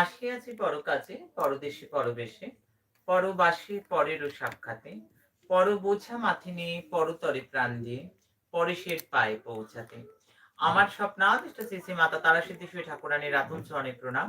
আসিয়াছি পরকাজে পরদেশে পরবেশে পরবাসী পরেরও সাক্ষাতে। পর বোঝা মাথে নিয়ে পরতরে প্রাণ দিয়ে পরেশের পায়ে পৌঁছাতে। আমার স্বপ্নাদিষ্ট শ্রী মাতা তারা সিদ্ধেশ্বরী ঠাকুরানীর রাতুল চরণে প্রণাম।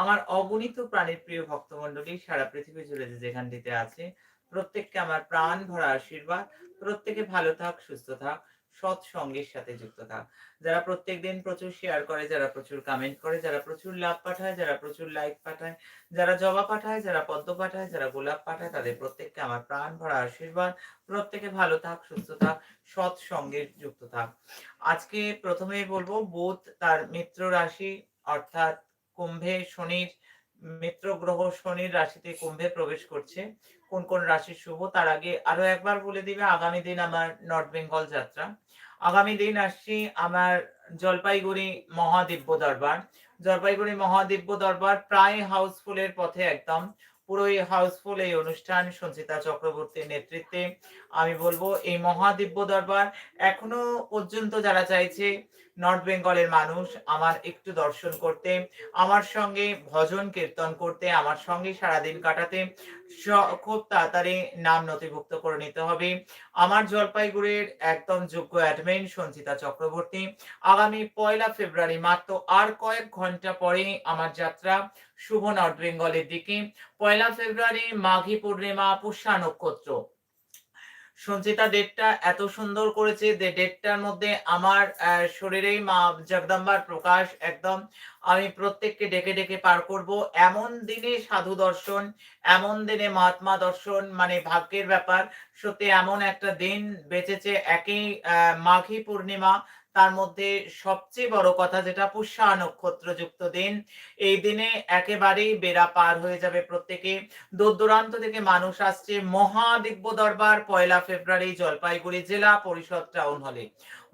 আমার অগণিত প্রাণের প্রিয় ভক্তমণ্ডলী সারা পৃথিবী জুড়ে যে যেখানটিতে আছে, প্রত্যেককে আমার প্রাণ ভরা আশীর্বাদ, প্রত্যেকে ভালো থাক, সুস্থ থাক। সৎ সঙ্গের সাথে যুক্ত থাক। যারা প্রত্যেক দিন প্রচুর শেয়ার করে, যারা প্রচুর কমেন্ট করে, যারা প্রচুর লাভ পাঠায়, যারা প্রচুর লাইক পাঠায়, যারা জবা পাঠায়, যারা পদ্ম পাঠায়, যারা গোলাপ পাঠায়, তাদের প্রত্যেককে আমার প্রাণ ভরা আশীর্বাদ। প্রত্যেকে ভালো থাক, সুস্থ থাক, সৎ সঙ্গে যুক্ত থাক। আজকে প্রথমেই বলব, বোধ তার মিত্র রাশি, অর্থাৎ কুম্ভে শনির মিত্র গ্রহ শনির রাশিতে কুম্ভে প্রবেশ করছে। কোন কোন রাশি শুভ, তার আগে আরও একবার বলে দিবে, আগামী দিন আমার নর্থ বেঙ্গল যাত্রা। আগামী দিন আসছি আমার জলপাইগুড়ি মহাদিব্য দরবার। জলপাইগুড়ি মহাদিব্য দরবার প্রায় হাউসফুলের পথে একদম। পুরোই হাউসফুল এই অনুষ্ঠান, সঞ্চিতা চক্রবর্তীর নেতৃত্বে। আমি বলব, এই মহাদিব্য দরবার এখনও পর্যন্ত যারা চাইছে নর্থ বেঙ্গলের মানুষ আমার একটু দর্শন করতে, আমার সঙ্গে ভজন কীর্তন করতে, আমার সঙ্গে সারাদিন কাটাতে খুব তাড়াতাড়ি নাম নথিভুক্ত করে নিতে হবে। আমার জলপাইগুড়ির একদম যোগ্য অ্যাডমিন সঞ্চিতা চক্রবর্তী, আগামী পয়লা ফেব্রুয়ারি মাত্র আর কয়েক ঘণ্টা পরে আমার যাত্রা শুভ নর্থ বেঙ্গলের দিকে। পয়লা ফেব্রুয়ারি মাঘী পূর্ণিমা পুষ্যা নক্ষত্র সঞ্চিতা ডেটটা এত সুন্দর করেছে যে ডেটটার মধ্যে আমার শরীরেই মা জগদম্বার প্রকাশ একদম। আমি প্রত্যেককে ডেকে ডেকে পার করব। এমন দিনে সাধু দর্শন, এমন দিনে মহাত্মা দর্শন মানে ভাগ্যের ব্যাপার। সত্যি এমন একটা দিন বেঁচেছে। একই মাঘী পূর্ণিমা। তার মধ্যে সবচেয়ে বড় কথা যেটা পুষ্যা নক্ষত্র যুক্ত দিন, এই দিনে একেবারেই বেড়া পার হয়ে যাবে প্রত্যেকে। দূর দূরান্ত থেকে মানুষ আসছে মহাদিব্য দরবার, পয়লা ফেব্রুয়ারি, জলপাইগুড়ি জেলা পরিষদ টাউন হলে।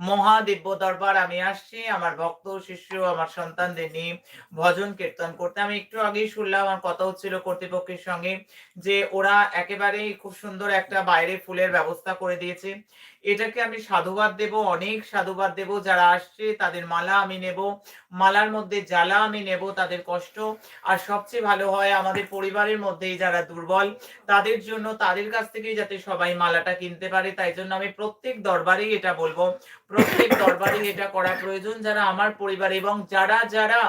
মহাদিব্য দরবার, আমি আসছি, আমার ভক্ত, শিষ্য, আমার সন্তানদের নিয়ে ভজন, কীর্তন করতে। আমি একটু আগেই শুনলাম, আমার কথা হচ্ছিল কর্তৃপক্ষের সঙ্গে, যে ওরা একেবারেই খুব সুন্দর একটা বাইরে ফুলের ব্যবস্থা করে দিয়েছে। এটাকে আমি সাধুবাদ দেব, অনেক সাধুবাদ দেব। যারা আসছে তাদের মালা আমি নেব, মালার মধ্যে জ্বালা আমি নেব তাদের কষ্ট। আর সবচেয়ে ভালো হয় আমাদের পরিবারের মধ্যেই যারা দুর্বল, তাদের জন্য তাদের কাছ থেকেই যাতে সবাই মালাটা কিনতে পারে। তাই জন্য আমি প্রত্যেক দরবারেই এটা বলব, প্রত্যেক দরবারে এটা করা প্রয়োজন। যারা আমার পরিবার এবং যারা যারা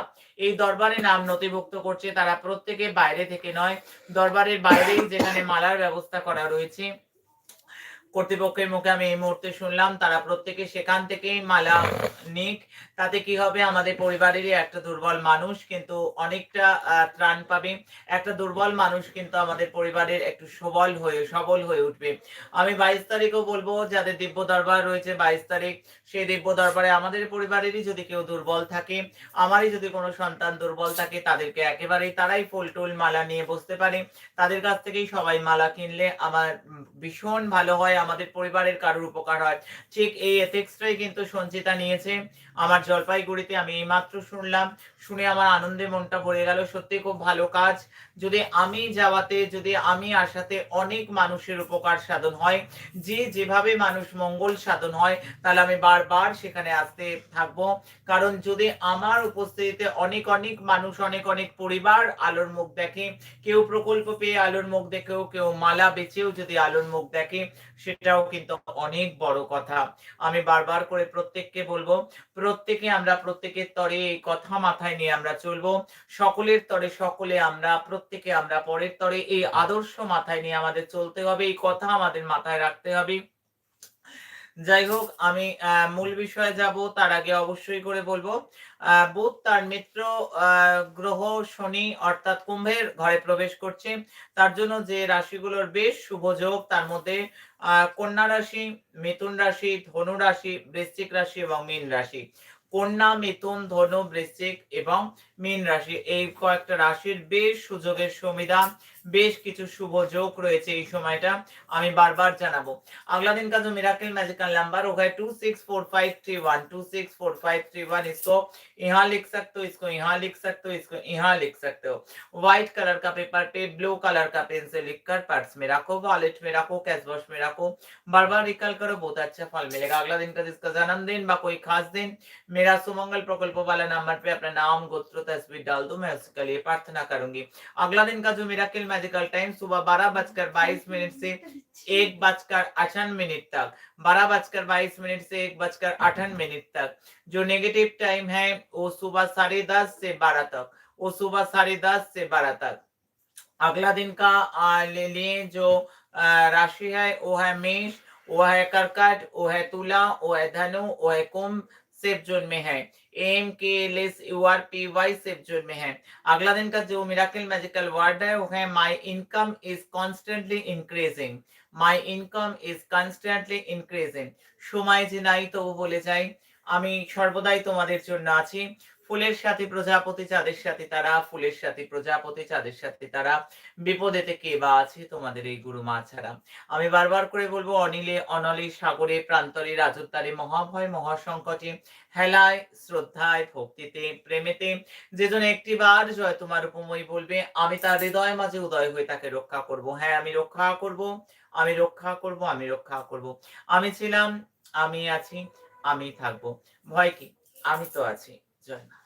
এই দরবারে নাম নথিভুক্ত করছে, তারা প্রত্যেকে বাইরে থেকে নয়, দরবারের বাইরেই যেখানে মালার ব্যবস্থা করা রয়েছে। কর্তৃপক্ষের মুখে আমি এই মুহূর্তে শুনলাম, তারা প্রত্যেকে সেখান থেকেই মালা নিক। তাতে কি হবে? আমাদের পরিবারেরই একটা দুর্বল মানুষ, কিন্তু অনেকটা ত্রাণ পাবে। একটা দুর্বল মানুষ কিন্তু আমাদের পরিবারের একটু সবল হয়ে সবল হয়ে উঠবে। আমি বাইশ তারিখও বলব, যাদের দিব্য দরবার রয়েছে বাইশ তারিখ, সেই দিব্য দরবারে আমাদের পরিবারেরই যদি কেউ দুর্বল থাকে, আমারই যদি কোনো সন্তান দুর্বল থাকে, তাদেরকে একেবারেই তারাই ফুল টুল মালা নিয়ে বসতে পারে। তাদের কাছ থেকেই সবাই মালা কিনলে আমার ভীষণ ভালো হয়। আমাদের পরিবারের কারোর উপকার হয়। ঠিক এই এথিক্সটাই কিন্তু সঞ্চিতা নিয়েছে। আমার জলপাইগুড়িতে আমি এইমাত্র শুনলাম, শুনে আমার আনন্দে মনটা ভরে গেল। সত্যি খুব ভালো কাজ। যদি আমি যাওয়াতে, যদি আমি আসাতে অনেক মানুষের উপকার সাধন হয়, যে যেভাবে মানুষ মঙ্গল সাধন হয়, তাহলে আমি বারবার সেখানে আসতে থাকব। কারণ যদি আমার উপস্থিতিতে অনেক অনেক মানুষ, অনেক অনেক পরিবার আলোর মুখ দেখে, কেউ প্রকল্প পেয়ে আলোর মুখ দেখেও, কেউ মালা বেচেও যদি আলোর মুখ দেখে সেটাও কিন্তু অনেক বড় কথা। আমি বারবার করে প্রত্যেককে বলব, প্রত্যেকে আমরা প্রত্যেকের তরে এই কথা মাথায় নিয়ে আমরা চলবো। সকলের তরে সকলে আমরা, প্রত্যেকে আমরা পরের তরে এই আদর্শ মাথায় নিয়ে আমাদের চলতে হবে, এই কথা আমাদের মাথায় রাখতে হবে। যাই হোক, আমি মূল বিষয়ে যাব, তার আগে অবশ্যই করে বলব বুধ তার মিত্র গ্রহ, শনি অর্থাৎ কুম্ভের ঘরে প্রবেশ করছে। তার জন্য যে রাশিগুলোর বেশ শুভ যোগ, তার মধ্যে কন্যা রাশি, মিথুন রাশি, ধনু রাশি, বৃশ্চিক রাশি এবং মীন রাশি। কন্যা, মিথুন, ধনু, বৃশ্চিক এবং মীন রাশি, এই কয়েকটা রাশির বেশ সুযোগের সুবিধা। বেশ কিছু শুভ যোগ রয়েছে এই সময়টা আমি বারবার জানাবো अगला दिन का जो मिराकल मैजिकल नंबर होगा two six four five three one two six four five three one इसको यहाँ लिख सकते हो इसको यहाँ लिख सकते हो इसको यहाँ लिख सकते हो व्हाइट कलर का पेपर पे ब्लू कलर का पेन से लिखकर पर्स में रखो वॉलेट में रखो कैश बॉक्स में रखो बार बार रिकल करो बहुत अच्छा फल मिलेगा अगला दिन का जिसका जन्मदिन व कोई खास दिन मेरा सुमंगल प्रकल्प वाला नंबर पे अपना नाम गोत्र तस्वीर डाल दो मैं उसके लिए प्रार्थना करूंगी अगला दिन का जो मिराकल मैजिकल टाइम सुबह बारह बजकर बाईस मिनट से एक बजकर अठन मिनट तक। बारह बजकर बाईस मिनट से एक बजकर अठन मिनट तक। जो नेगेटिव टाइम है, वो सुबह साढ़े दस से बारह तक। वो सुबह साढ़े दस से बारह तक। अगला दिन का ले लिए जो राशि है, वो है मेष, वो है कर्कट, वो है तुला, वो है धनु, वो है कुंभ सेफ जोन में है M K less U R P Y safe zone में है अगला दिन का जो मिराकल मैजिकल वर्ड है वो है my income is constantly increasing my income is constantly increasing সময় যে নাই তবু বলে যাই আমি সর্বদাই তোমাদের জন্য আছি ফুলের সাথে প্রজাপতি, চাঁদের সাথে তারা, ফুলের সাথে প্রজাপতি, চাঁদের সাথে তারা। বিপদেতে কে বা আছে তোমাদের এই গুরু মা ছাড়া? আমি বারবার করে বলব, অনিলে, অনলে, সাগরে, প্রান্তরে, রাজত্বারে, মহাভয়, মহাসংকটে, হেলায়, শ্রদ্ধায়, ভক্তিতে, প্রেমেতে যেজন একটিবার জয় তোমার উপময় বলবে, আমি তার হৃদয় মাঝে উদয় হয়ে তাকে রক্ষা করব। হ্যাঁ আমি রক্ষা করব, আমি রক্ষা করব, আমি রক্ষা করব। আমি ছিলাম, আমি আছি, আমি থাকব। ভয় কি? আমি তো আছি। জয় মা